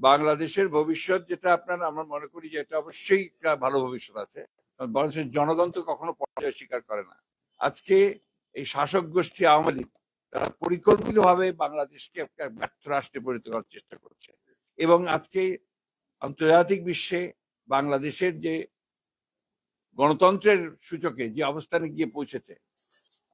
বাংলাদেশের ভবিষ্যৎ যেটা আপনার, আমরা মনে করি যে এটা অবশ্যই একটা ভালো ভবিষ্যৎ আছে। বাংলাদেশের জনগণ তো কখনো পরাজয় স্বীকার করে না। আজকে এই শাসক গোষ্ঠী আওয়ামী লীগ, তারা পরিকল্পিতভাবে বাংলাদেশকে একটা ব্যর্থ রাষ্ট্রে পরিণত করার চেষ্টা করছে। এবং আজকে আন্তর্জাতিক বিশ্বে বাংলাদেশের যে গণতন্ত্রের সূচকে যে অবস্থানে গিয়ে পৌঁছেছে,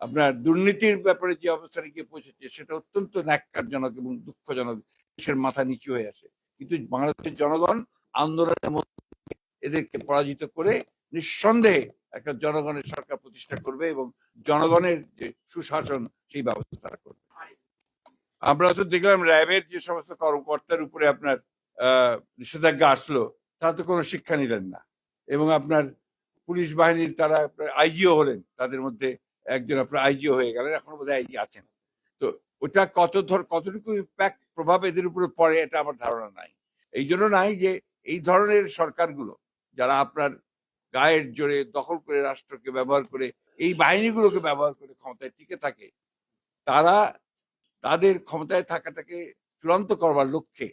আপনার দুর্নীতির ব্যাপারে যে অবস্থানে গিয়ে পৌঁছেছে, সেটা অত্যন্ত ন্যাক্কারজনক এবং দুঃখজনক, দেশের মাথা নিচু হয়ে আসে কিন্তু বাংলাদেশের জনগণ আন্দোলনের মধ্যে এদেরকে পরাজিত করে নিঃসন্দেহে একটা জনগণের সরকার প্রতিষ্ঠা করবে এবং জনগণের যে সুশাসন, সেই ব্যবস্থা তারা করবে। আমরা তো দেখলাম র্যাবের যে সমস্ত কর্মকর্তার উপরে আপনার নিষেধাজ্ঞা আসলো, তারা তো কোনো শিক্ষা নিলেন না। এবং আপনার পুলিশ বাহিনীর তারা আইজিও হলেন, তাদের মধ্যে একজন আপনার আইজিও হয়ে গেলেন, এখনও বোধহয় আইজি আছেন। তো ওটা কত ধর, কতটুকু ইম্প্যাক্ট প্রভাব এদের উপরে পড়ে এটা আমার ধারণা নাই। এই জন্য নাই যে এই ধরনের সরকারগুলো যারা আপনার গায়ের জোরে দখল করে রাষ্ট্রকে ব্যবহার করে, এই বাহিনীগুলোকে ব্যবহার করে ক্ষমতায় টিকে থাকে, তারা তাদের ক্ষমতায় থাকাটাকে চূড়ান্ত করবার লক্ষ্যে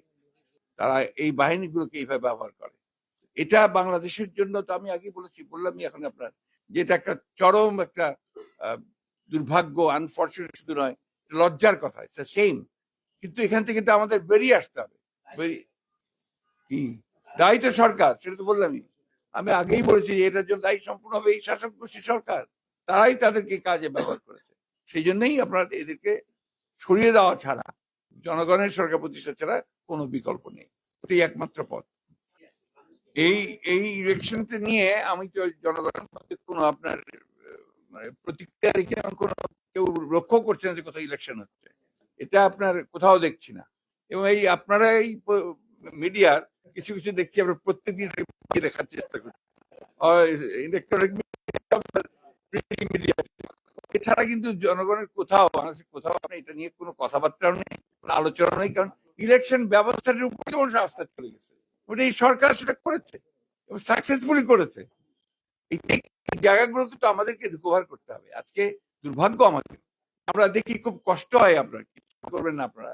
তারা এই বাহিনীগুলোকে এইভাবে ব্যবহার করে। এটা বাংলাদেশের জন্য তো আমি আগে বলেছি, বললামই এখন আপনার যে এটা একটা চরম একটা দুর্ভাগ্য আনফর্চুনেট শুধু নয় লজ্জার কথা সেম কিন্তু এখান থেকে তো আমাদের বেরিয়ে আসতে হবে। বেরিয়ে- কি? দায়ী তো সরকার সেটা তো বললামই। আমি আগেই বলেছি যে এটার জন্য দায়ী সম্পূর্ণ হবে এই শাসক গোষ্ঠী সরকার। তারাই তাদেরকে কাজে ব্যবহার করেছে। সেই জন্যই আপনারা এদেরকে সরিয়ে দেওয়া ছাড়া জনগণের সরকার প্রতিষ্ঠা ছাড়া কোনো বিকল্প নেই। এটাই একমাত্র পথ। এই এই ইলেকশনটা নিয়ে আমি তো জনগণের মধ্যে কোনো আপনার মানে প্রতিক্রিয়া রেখে আমি কোনো লক্ষ্য করছে না যে কোথাও ইলেকশন হচ্ছে। এটা আপনার কোথাও দেখছি না। এবং এই আপনারা এই মিডিয়ার কিছু কিছু দেখছি, আমরা প্রত্যেকদিন দেখার চেষ্টা করছি ইলেকট্রনিক এছাড়া কিন্তু জনগণের কোথাও কোথাও এটা নিয়ে কোনো কথাবার্তাও নেই, কোনো আলোচনা নেই, কারণ ইলেকশন ব্যবস্থাটির উপরে মানুষ আস্থা চলে গেছে। ওটা এই সরকার সেটা করেছে, এবং সাকসেসফুলি করেছে। এই এই জায়গাগুলো কিন্তু আমাদেরকে রিকভার করতে হবে। আজকে দুর্ভাগ্য আমাদের। আমরা দেখি খুব কষ্ট হয় আপনার কিছু করবেন না আপনারা।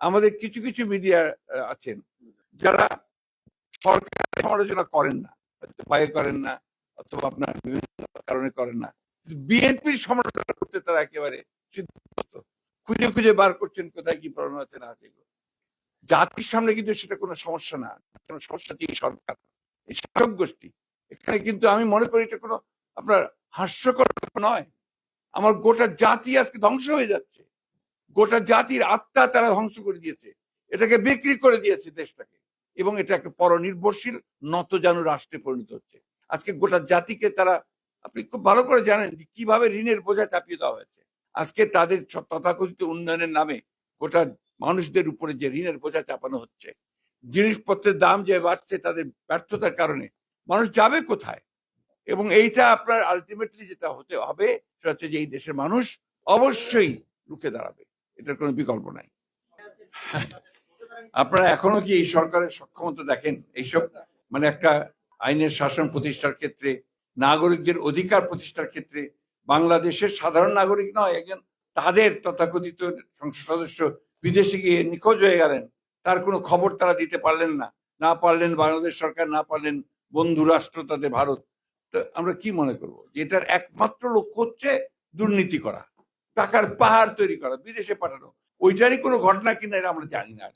আমাদের কিছু কিছু মিডিয়া আছেন যারা সরকার সমালোচনা করেন না ভয়ে করেন না, অথবা আপনার বিভিন্ন কারণে করেন না। বিএনপির সমালোচনা করতে তারা একেবারে। খুঁজে খুঁজে বার করছেন কোথায় কি প্রবলেম আছে না আছে জাতির সামনে কিন্তু সেটা কোনো সমস্যা না, কোনো সমস্যা এই সরকার? এই শাসক গোষ্ঠী। এখানে কিন্তু আমি মনে করি এটা কোনো আপনার হাস্যকর নয়। আমার গোটা জাতি আজকে ধ্বংস হয়ে যাচ্ছে। গোটা জাতির আত্মা তারা ধ্বংস করে দিয়েছে। এটাকে বিক্রি করে দিয়েছে দেশটাকে। এবং এটা একটা পরনির্ভরশীল, নতজানু রাষ্ট্রে পরিণত হচ্ছে। আজকে গোটা জাতিকে তারা, আপনি খুব ভালো করে জানেন যে কীভাবে ঋণের বোঝা চাপিয়ে দেওয়া হয়েছে। আজকে তাদের তথাকথিত উন্নয়নের নামে গোটা মানুষদের উপরে যে ঋণের বোঝা চাপানো হচ্ছে, জিনিসপত্রের দাম যে বাড়ছে তাদের ব্যর্থতার কারণে, মানুষ যাবে কোথায়? এবং এইটা আপনার আলটিমেটলি যেটা হতে হবে, সেটা হচ্ছে যে এই দেশের মানুষ অবশ্যই রুখে দাঁড়াবে। এটার কোনো বিকল্প নাই। আপনারা এখনও কি এই সরকারের সক্ষমতা দেখেন? এইসব মানে একটা আইনের শাসন প্রতিষ্ঠার ক্ষেত্রে, নাগরিকদের অধিকার প্রতিষ্ঠার ক্ষেত্রে, বাংলাদেশের সাধারণ নাগরিক নয়, একজন তাদের তথাকথিত সংসদ সদস্য বিদেশে গিয়ে নিখোঁজ হয়ে গেলেন, তার কোনো খবর তারা দিতে পারলেন না। না পারলেন বাংলাদেশ সরকার, না পারলেন বন্ধু রাষ্ট্র তাদের ভারত। আমরা কি মনে করব? যে এটার একমাত্র লক্ষ্য হচ্ছে দুর্নীতি করা, টাকার পাহাড় তৈরি করা, বিদেশে পাঠানো। ওইটারই কোনো ঘটনা কিনা এটা আমরা জানি না